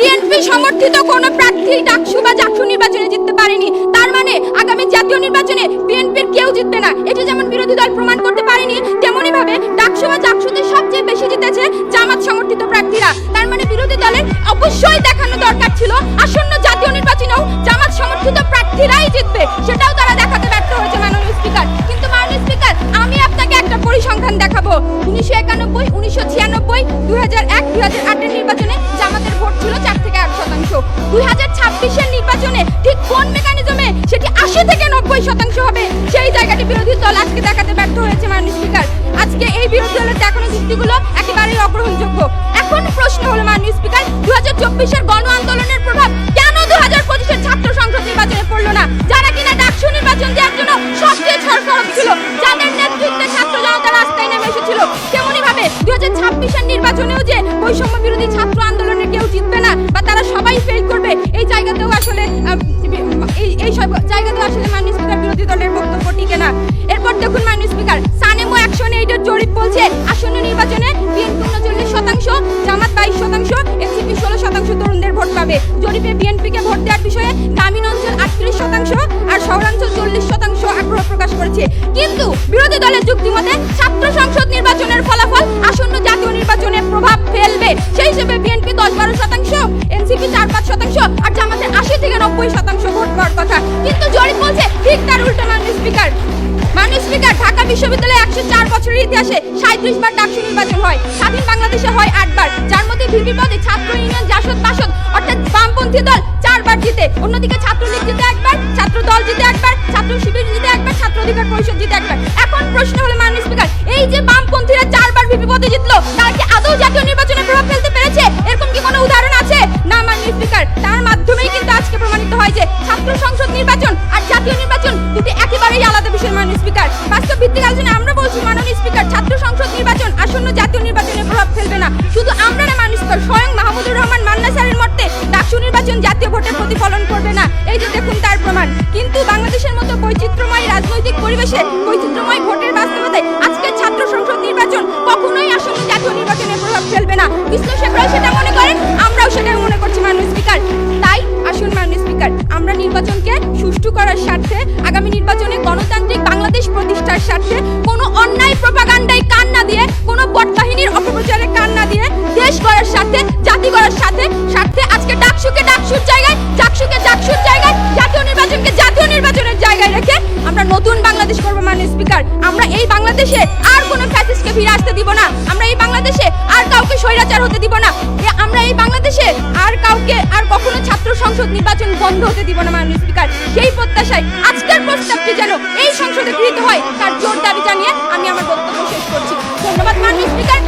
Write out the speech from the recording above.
BNP সমর্থিত কোন প্রার্থী ডাকসু বা জাকসু নির্বাচনে জিততে পারেনি। তার মানে আগামী জাতীয় নির্বাচনে বিএনপির কেউ জিতবে না। এটা যেমন বিরোধী দল প্রমাণ করতে পারেনি তেমনি ভাবে ডাকসু বা সবচেয়ে বেশি জিতেছে জামাত সমর্থিত প্রার্থীরা। তার মানে বিরোধী দলের অবশ্যই দেখানো দরকার ছিল। আসন্ন জাতীয় নির্বাচনেও জামাত সমর্থিত প্রার্থীরাই জিতবে, সেটাও তারা দেখাতে ব্যর্থ হয়েছে মাননীয় স্পিকার। কিন্তু মাননীয় স্পিকার, আমি আপনাকে একটা পরিসংখ্যান দেখাবো। উনিশশো একানব্বই, উনিশশো ছিয়ানব্বই, দুই হাজার এক, দুই হাজার আটের নির্বাচনে জামাতের ভোট ছিল দুই হাজার ছাব্বিশের নির্বাচনে ঠিক কোন মেকানিজমে সেটি আশি থেকে নব্বই শতাংশ হবে? সেই জায়গাটি বিরোধী দল আজকে দেখাতে ব্যর্থ হয়েছে, মাননীয় স্পিকার আজকে এই বিরোধী দলের দেখানো যুক্তিগুলো একেবারেই বিরোধী দলের যুক্তি মতে ছাত্র সংসদ নির্বাচনের ফলাফল আসন্ন জাতীয় নির্বাচনে প্রভাব ফেলবে। সেই হিসেবে বিএনপি দশ বারো শতাংশ, এনসিপি চার পাঁচ শতাংশ আর জামাতের আশি থেকে নব্বই শতাংশ ভোট পাওয়ার কথা। কিন্তু জরিপ বলছে ঠিক তার উল্টো মাননীয় স্পিকার। মাননীয় স্পিকার, ঢাকা বিশ্ববিদ্যালয়ে একশো চার বছরের ইতিহাসে সাঁত্রিশ বার ডাকসু নির্বাচন হয়। স্বাধীন বাংলাদেশে হয় আটবার যার মধ্যে ভিপি পদে ছাত্র ইউনিয়ন, জাসদ বাসদ অর্থাৎ বামপন্থী দল চারবার জিতে। অন্যদিকে ছাত্রলীগ জিতে একবার ছাত্র দল জিতে একবার, ছাত্র শিবির জিতে একবার, ছাত্র অধিকার পরিষদ জিতে একবার। প্রশ্ন হলো মাননীয় স্পিকার, এই যে বামপন্থীরা চারবার ভিপি পদে জিতলো, তারা কি আদৌ জাতীয় নির্বাচনে প্রভাব ফেলতে পেরেছে? এরকম কি কোনো উদাহরণ আছে? না, মাননীয় স্পিকার, তার মাধ্যমেই কিন্তু আজকে প্রমাণিত হয় যে ছাত্র সংসদ নির্বাচন আর জাতীয় নির্বাচন দুটি একেবারেই আলাদা বিষয়, মাননীয় স্পিকার। বাস্তব ভিত্তিক আলোচনায় আমরা বলছি, মাননীয় স্পিকার, ছাত্র সংসদ নির্বাচন আসন্ন জাতীয় নির্বাচনে প্রভাব ফেলবে না। শুধু আমরা না, মাননীয় স্পিকার, স্বয়ং মাহমুদুর রহমান মান্না স্যারের মতে ডাকসু নির্বাচন জাতীয় ভোটের প্রতিফলন করবে না। এই যে দেখুন তার প্রমাণ। কিন্তু বাংলাদেশের মতো বৈচিত্র্যময় রাজনৈতিক পরিবেশে বৈচিত্র্যময় না। বিশ্লেষকরাও সেটা মনে করেন, আমরাও সেটাই মনে করছি মাননীয় স্পিকার। তাই আসুন মাননীয় স্পিকার, আমরা নির্বাচনকে সুষ্ঠু করার স্বার্থে, আগামী নির্বাচনে গণতান্ত্রিক বাংলাদেশ প্রতিষ্ঠার স্বার্থে, কোনো অন্যায় প্রপাগান্ডায় কান না দিয়ে, কোনো বটবাহিনীর অপপ্রচারে কান না দিয়ে, দেশ গড়ার স্বার্থে, জাতি গড়ার সাথে স্বার্থে আজকে ডাকসুকে ডাকসুর জায়গায় জাকসুকে জাকসুর জায়গায়, জাতীয় নির্বাচনকে জাতীয় নির্বাচনের জায়গায় রেখে নতুন বাংলাদেশ করব মানে স্পিকার আমরা এই বাংলাদেশে আর কোনো ফ্যাসিস্টকে ফিরে আসতে দিব না। আমরা এই বাংলাদেশে আর কাউকে স্বৈরাচার হতে দিব না। আমরা এই বাংলাদেশে আর কাউকে আর কখনো ছাত্র সংসদ নির্বাচন বন্ধ হতে দিব না মাননীয় স্পিকার সেই প্রত্যাশায় আজকের প্রস্তাবটি যেন এই সংসদে গৃহীত হয়, তার জোর দাবি জানিয়ে আমি আমার বক্তব্য শেষ করছি। ধন্যবাদ, মাননীয় স্পিকার